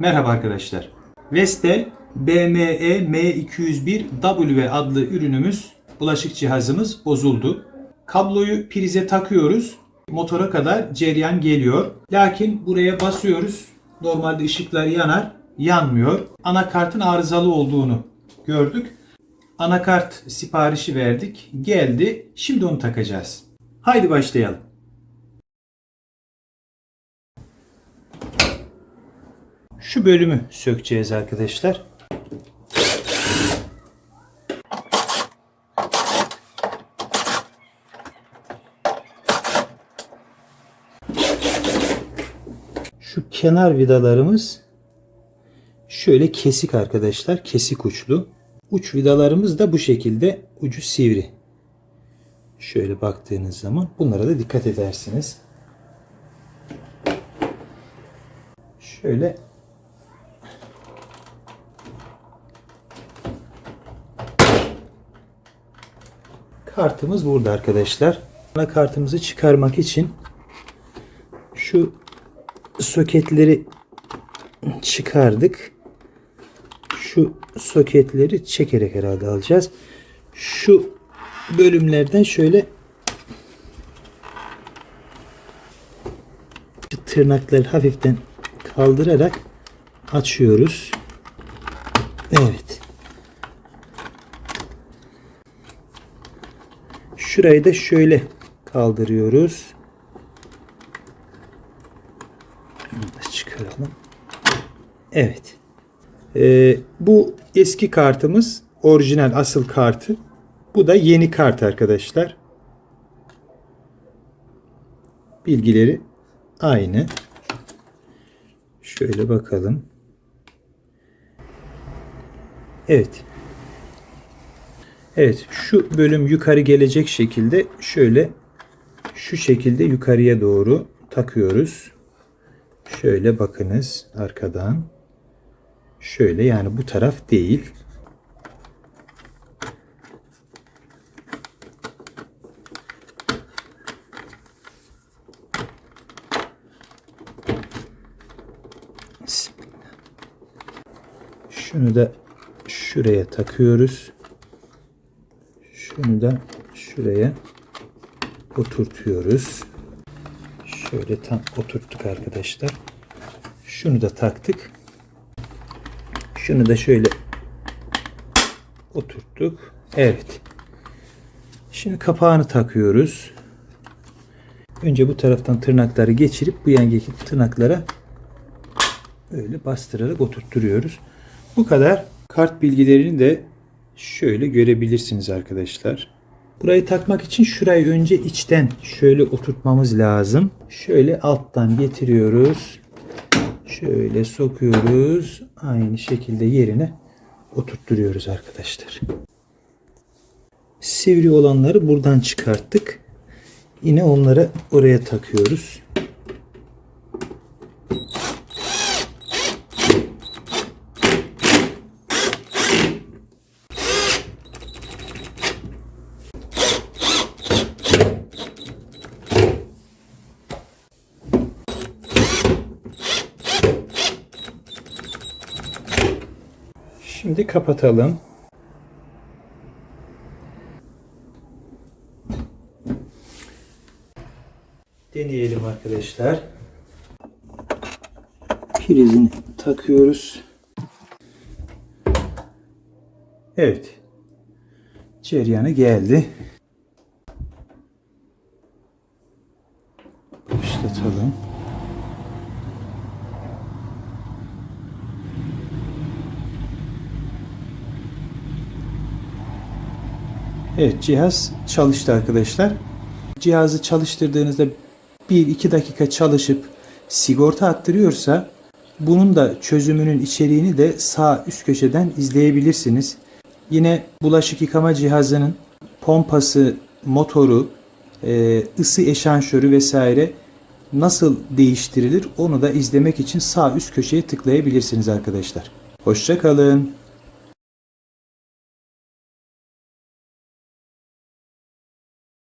Merhaba arkadaşlar. Vestel BME M201W adlı ürünümüz, bulaşık cihazımız bozuldu. Kabloyu prize takıyoruz. Motora kadar cereyan geliyor. Lakin buraya basıyoruz. Normalde ışıklar yanar. Yanmıyor. Anakartın arızalı olduğunu gördük. Anakart siparişi verdik. Geldi. Şimdi onu takacağız. Haydi başlayalım. Şu bölümü sökeceğiz arkadaşlar. Şu kenar vidalarımız şöyle kesik arkadaşlar. Kesik uçlu. Uç vidalarımız da bu şekilde ucu sivri. Şöyle baktığınız zaman bunlara da dikkat edersiniz. Şöyle kartımız burada arkadaşlar. Ana kartımızı çıkarmak için şu soketleri çıkardık. Şu soketleri çekerek herhalde alacağız. Şu bölümlerden şöyle tırnakları hafiften kaldırarak açıyoruz. Evet. Şurayı da şöyle kaldırıyoruz. Çıkaralım. Evet. Ee, bu eski kartımız orijinal asıl kartı. Bu da yeni kart arkadaşlar. Bilgileri aynı. Şöyle bakalım. Evet. Evet şu bölüm yukarı gelecek şekilde şöyle şu şekilde yukarıya doğru takıyoruz. Şöyle bakınız arkadan. Şöyle yani bu taraf değil. Şunu da şuraya takıyoruz. Şunu da şuraya oturtuyoruz. Şöyle tam oturttuk arkadaşlar. Şunu da taktık. Şunu da şöyle oturttuk. Evet. Şimdi kapağını takıyoruz. Önce bu taraftan tırnakları geçirip bu yandaki tırnaklara öyle bastırarak oturtturuyoruz. Bu kadar. Kart bilgilerini de şöyle görebilirsiniz arkadaşlar. Burayı takmak için şurayı önce içten şöyle oturtmamız lazım. Şöyle alttan getiriyoruz. Şöyle sokuyoruz. Aynı şekilde yerine oturtturuyoruz arkadaşlar. Sivri olanları buradan çıkarttık. Yine onları oraya takıyoruz. Şimdi kapatalım. Deneyelim arkadaşlar. Prizini takıyoruz. Evet. Ceryanı geldi. Başlatalım. Evet cihaz çalıştı arkadaşlar. Cihazı çalıştırdığınızda 1-2 dakika çalışıp sigorta attırıyorsa bunun da çözümünün içeriğini de sağ üst köşeden izleyebilirsiniz. Yine bulaşık yıkama cihazının pompası, motoru, e, ısı eşanşörü vesaire nasıl değiştirilir onu da izlemek için sağ üst köşeye tıklayabilirsiniz arkadaşlar. Hoşçakalın.